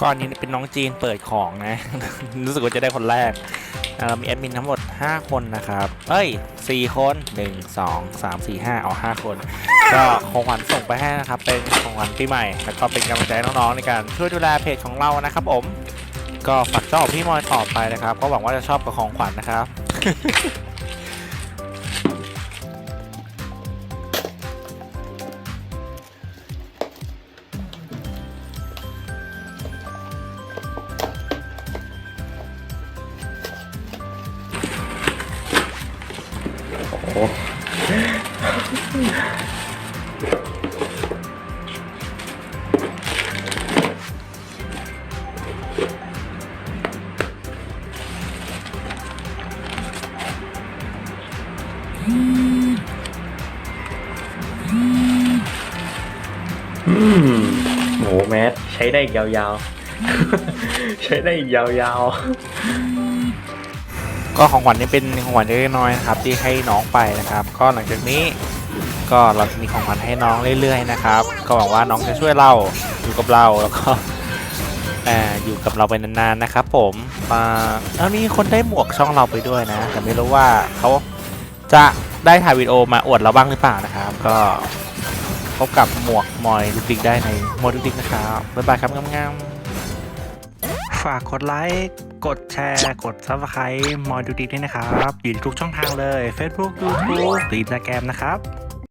ก้อนนี้เป็นน้องจีนเปิดของนะ รู้สึกว่าจะได้คนแรกเรามีแอดมินทั้งหมด 5 คนนะครับ เอ้ย 4 คน 1 2 3 4 5 เอา 5 คน ก็ของขวัญส่งไปให้นะครับ เป็นของขวัญปีใหม่ แล้วก็เป็นกำลังใจน้องๆ ในการช่วยดูแลเพจของเรานะครับผม ก็ฝากเจ้าพี่มอยต่อไปนะครับ ก็หวังว่าจะชอบกับของขวัญนะครับ อืมโหแมสใช้ได้อีกยาวๆ ใช้ได้อีกยาว ก็ของขวัญนี่เป็นของขวัญเล็กๆน้อยๆนะครับที่ให้น้องไปนะครับ ก็หลังจากนี้ก็เราจะมีของขวัญให้น้องเรื่อยๆนะครับ ก็หวังว่าน้องจะช่วยเราอยู่กับเราแล้วก็เอออยู่กับเราไปนานๆนะครับ ผมมาแล้วมีคนได้หมวกช่องเราไปด้วยนะ แต่ไม่รู้ว่าเขาจะได้ถ่ายวิดีโอมาอวดเราบ้างหรือเปล่านะครับ ก็พบกับหมวกมอยดุกดิกได้ในมอยดุกดิกนะครับบ๊ายบายครับงามๆฝากกดไลค์ กดแชร์ กด subscribe มอยดูดีด้วยนะครับ อยู่ทุกช่องทางเลย Facebook YouTube หรือ Instagram นะครับ